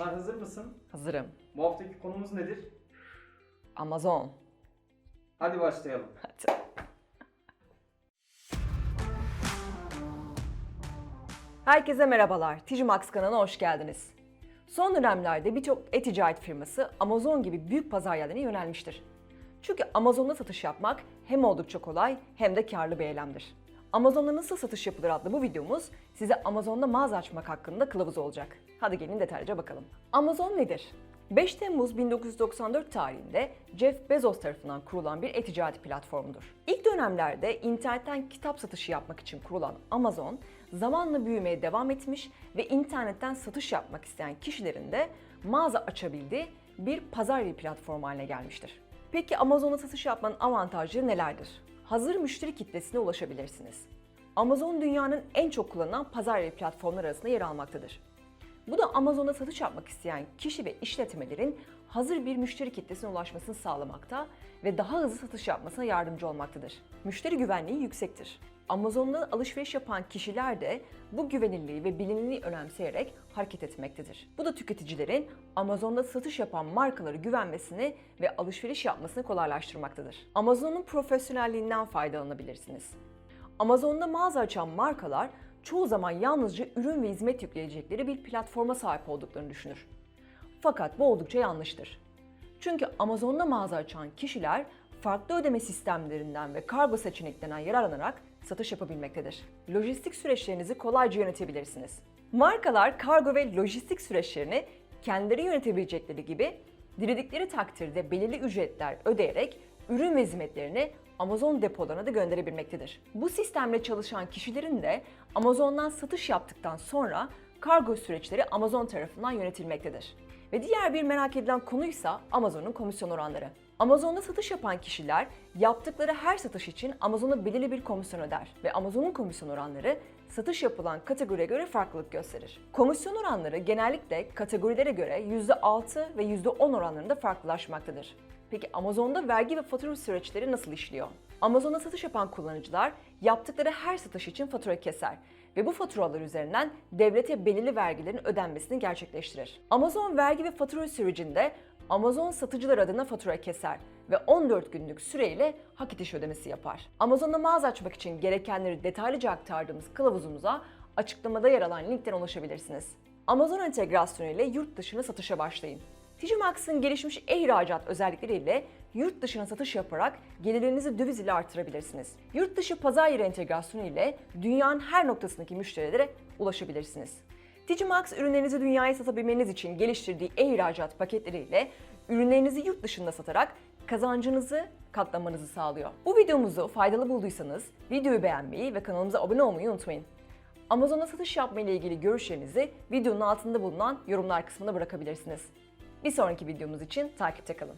Pınar hazır mısın? Hazırım. Bu haftaki konumuz nedir? Amazon. Hadi başlayalım. Hadi. Herkese merhabalar. Digimax kanalına hoş geldiniz. Son dönemlerde birçok e-ticaret firması Amazon gibi büyük pazar yerlerine yönelmiştir. Çünkü Amazon'da satış yapmak hem oldukça kolay hem de karlı bir eylemdir. Amazon'da nasıl satış yapılır adlı bu videomuz size Amazon'da mağaza açmak hakkında kılavuz olacak. Hadi gelin detaylıca bakalım. Amazon nedir? 5 Temmuz 1994 tarihinde Jeff Bezos tarafından kurulan bir e-ticaret platformudur. İlk dönemlerde internetten kitap satışı yapmak için kurulan Amazon, zamanla büyümeye devam etmiş ve internetten satış yapmak isteyen kişilerin de mağaza açabildiği bir pazar yeri platformu haline gelmiştir. Peki Amazon'da satış yapmanın avantajları nelerdir? Hazır müşteri kitlesine ulaşabilirsiniz. Amazon dünyanın en çok kullanılan pazar yeri platformları arasında yer almaktadır. Bu da Amazon'da satış yapmak isteyen kişi ve işletmelerin hazır bir müşteri kitlesine ulaşmasını sağlamakta ve daha hızlı satış yapmasına yardımcı olmaktadır. Müşteri güvenliği yüksektir. Amazon'da alışveriş yapan kişiler de bu güvenilirliği ve bilinirliği önemseyerek hareket etmektedir. Bu da tüketicilerin Amazon'da satış yapan markaları güvenmesini ve alışveriş yapmasını kolaylaştırmaktadır. Amazon'un profesyonelliğinden faydalanabilirsiniz. Amazon'da mağaza açan markalar çoğu zaman yalnızca ürün ve hizmet yükleyecekleri bir platforma sahip olduklarını düşünür. Fakat bu oldukça yanlıştır. Çünkü Amazon'da mağaza açan kişiler farklı ödeme sistemlerinden ve kargo seçeneklerinden yararlanarak satış yapabilmektedir. Lojistik süreçlerinizi kolayca yönetebilirsiniz. Markalar kargo ve lojistik süreçlerini kendileri yönetebilecekleri gibi diledikleri takdirde belirli ücretler ödeyerek ürün ve hizmetlerini Amazon depolarına da gönderebilmektedir. Bu sistemle çalışan kişilerin de Amazon'dan satış yaptıktan sonra kargo süreçleri Amazon tarafından yönetilmektedir. Ve diğer bir merak edilen konuysa Amazon'un komisyon oranları. Amazon'da satış yapan kişiler yaptıkları her satış için Amazon'a belirli bir komisyon öder ve Amazon'un komisyon oranları satış yapılan kategoriye göre farklılık gösterir. Komisyon oranları genellikle kategorilere göre %6 ve %10 oranlarında farklılaşmaktadır. Peki Amazon'da vergi ve fatura süreçleri nasıl işliyor? Amazon'da satış yapan kullanıcılar yaptıkları her satış için fatura keser ve bu faturalar üzerinden devlete belirli vergilerin ödenmesini gerçekleştirir. Amazon vergi ve fatura sürecinde Amazon satıcılar adına fatura keser ve 14 günlük süreyle hak ediş ödemesi yapar. Amazon'da mağaza açmak için gerekenleri detaylıca aktardığımız kılavuzumuza açıklamada yer alan linkten ulaşabilirsiniz. Amazon entegrasyonu ile yurt dışına satışa başlayın. Digimax'ın gelişmiş e-ihracat özellikleriyle yurt dışına satış yaparak gelirlerinizi döviz ile artırabilirsiniz. Yurt dışı pazar yeri entegrasyonu ile dünyanın her noktasındaki müşterilere ulaşabilirsiniz. Digimax ürünlerinizi dünyaya satabilmeniz için geliştirdiği e-ihracat paketleriyle ürünlerinizi yurt dışında satarak kazancınızı katlamanızı sağlıyor. Bu videomuzu faydalı bulduysanız videoyu beğenmeyi ve kanalımıza abone olmayı unutmayın. Amazon'a satış yapma ile ilgili görüşlerinizi videonun altında bulunan yorumlar kısmına bırakabilirsiniz. Bir sonraki videomuz için takipte kalın.